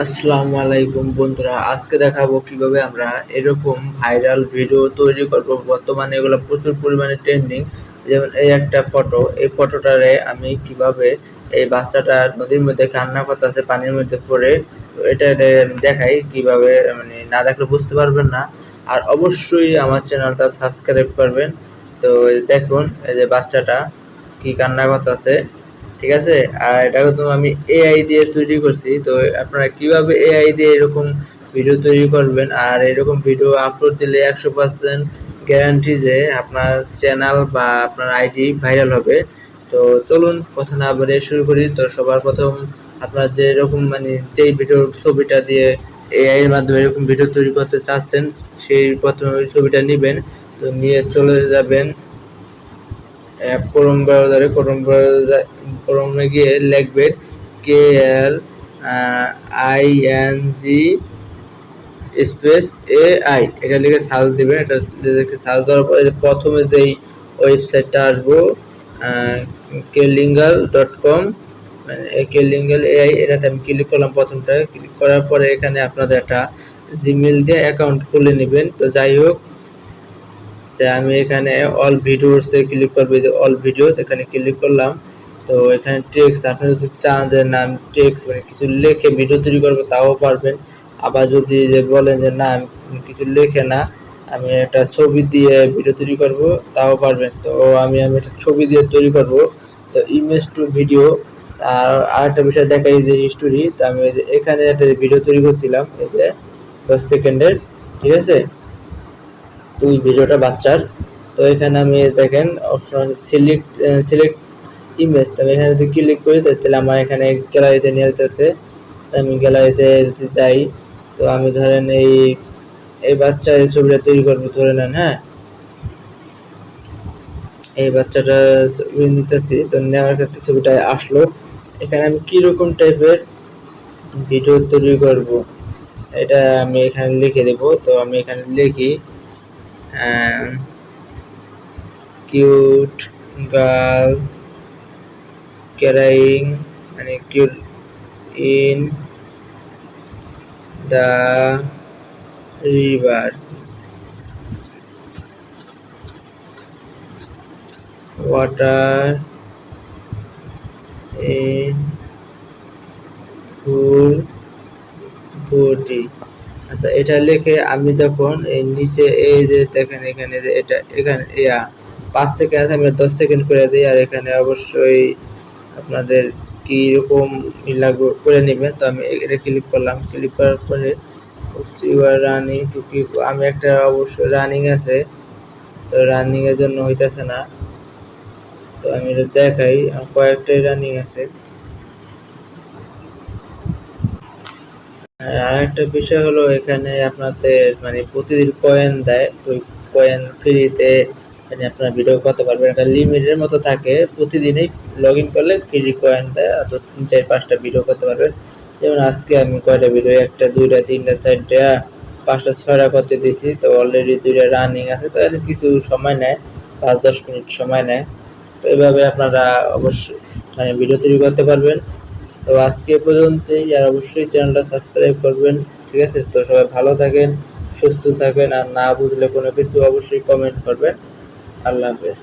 আসসালামু আলাইকুম বন্ধুরা, আজকে দেখাবো কীভাবে আমরা এরকম ভাইরাল ভিডিও তৈরি করব। বর্তমানে এগুলো প্রচুর পরিমাণে ট্রেন্ডিং যেমন এই একটা ফটো এই ফটোটারে আমি কীভাবে এই বাচ্চাটা নদীর মধ্যে কান্না করতেছে, পানির মধ্যে পড়ে এটা দেখাই কীভাবে মানে না দেখলে বুঝতে পারবেন না। আর অবশ্যই আমার চ্যানেলটা সাবস্ক্রাইব করবেন। তো দেখুন, এই যে বাচ্চাটা কি কান্না করতেছে। ঠিক আছে? আর এটা কিন্তু আমি এআই দিয়ে তৈরি করছি। তো আপনারা কীভাবে এআই দিয়ে এরকম ভিডিও তৈরি করবেন? আর এরকম ভিডিও আপলোড দিলে একশো পার্সেন্ট গ্যারান্টি যে আপনার চ্যানেল বা আপনার আইডি ভাইরাল হবে। তো চলুন, কথা না বলে শুরু করি। তো সবার প্রথম আপনার যে এরকম মানে যেই ভিডিওর ছবিটা দিয়ে এআই এর মাধ্যমে এরকম ভিডিও তৈরি করতে চাচ্ছেন, সেই প্রথমে ওই ছবিটা নেবেন। তো নিয়ে চলে যাবেন ক্রোম ব্রাউজারে ক্রোম ব্রাউজার ক্রোমে গিয়ে লিখবেন K L I N G space A I এটা লিখে সার্চ দিবেন, এটা লিখে সার্চ দেওয়ার পরে প্রথমে যেই ওয়েবসাইটটা আসব কেলিঙ্গাল ডট কম মানে কেলিঙ্গাল এআই এটাতে আমি ক্লিক করলাম প্রথমটা ক্লিক করার পরে এখানে আপনাদের একটা জিমেল দিয়ে অ্যাকাউন্ট খুলে নেবেন। তো যাই হোক তাই আমি এখানে অল ভিডিওসে ক্লিক করব যে অল ভিডিওস এখানে ক্লিক করলাম। তো এখানে টেক্সট আপনি যদি চান যে নাম টেক্সট মানে কিছু লেখে ভিডিও তৈরি করব, তাও পারবেন। আবার যদি যে বলেন যে না কিছু লেখে না, আমি একটা ছবি দিয়ে ভিডিও তৈরি করব, তাও পারবেন। তো আমি আমি একটা ছবি দিয়ে তৈরি করব, তো ইমেজ টু ভিডিও আর আরেকটা বিষয় দেখাই যে হিস্টোরি তো আমি এখানে একটা ভিডিও তৈরি করছিলাম, এই যে দশ সেকেন্ডের, ঠিক আছে? তো ওই ভিডিওটা বাচ্চার। তো এখানে আমি দেখেন অপশন আছে সিলেক্ট সিলেক্ট ইমেজ তো আমি এখানে যদি ক্লিক করি তাহলে আমার এখানে গ্যালারিতে নিয়ে যেতেছে আমি গ্যালারিতে যদি যাই, তো আমি ধরেন এই এই বাচ্চার এই ছবিটা তৈরি করব, ধরে নেন হ্যাঁ? এই বাচ্চাটা ছবি নিতেছি, তো নেওয়ার ক্ষেত্রে ছবিটা আসলো। এখানে আমি কীরকম টাইপের ভিডিও তৈরি করব, এটা আমি এখানে লিখে দেব। তো আমি এখানে লিখি cute girl carrying an acute in the river water in full body আচ্ছা এটা লিখে আমি যখন এই নিচে এই যে দেখেন এখানে যে এটা, এখানে, ইয়া, পাঁচ সেকেন্ড আছে আমি দশ সেকেন্ড করে দিই, আর এখানে অবশ্যই আপনাদের কীরকম লাগবে করে নেবেন। তো আমি এটা ক্লিক করলাম ক্লিক করার পরে রানিং টু কিপ আমি একটা অবশ্যই রানিং আছে, তো রানিংয়ের জন্য হইতেছে না। তো আমি এটা দেখাই কয়েকটাই রানিং আছে। আর একটা বিষয় হলো এখানে আপনাদের মানে প্রতিদিন কয়েন দেয়, তো কয়েন ফ্রিতে মানে আপনারা ভিডিও করতে পারবেন। একটা লিমিটের মতো থাকে, প্রতিদিনই লগ ইন করলে ফ্রি কয়েন দেয় তো তিন, চার, পাঁচটা ভিডিও করতে পারবেন। যেমন আজকে আমি কয়টা ভিডিও একটা, দুইটা, তিনটা, চারটা, পাঁচটা, ছয়টা করতে দিয়েছি, তো অলরেডি দুইটা রানিং আছে, তো কিছু সময় নেয়, পাঁচ, দশ মিনিট সময় নেয়। তো এভাবে আপনারা অবশ্যই মানে ভিডিও তৈরি করতে পারবেন। তো আজকে পর্যন্তই, আর অবশ্যই চ্যানেলটা সাবস্ক্রাইব করবেন, ঠিক আছে? তো সবাই ভালো থাকেন, সুস্থ থাকেন, আর না বুঝলে কোনো কিছু অবশ্যই কমেন্ট করবেন। আল্লাহ হাফেজ।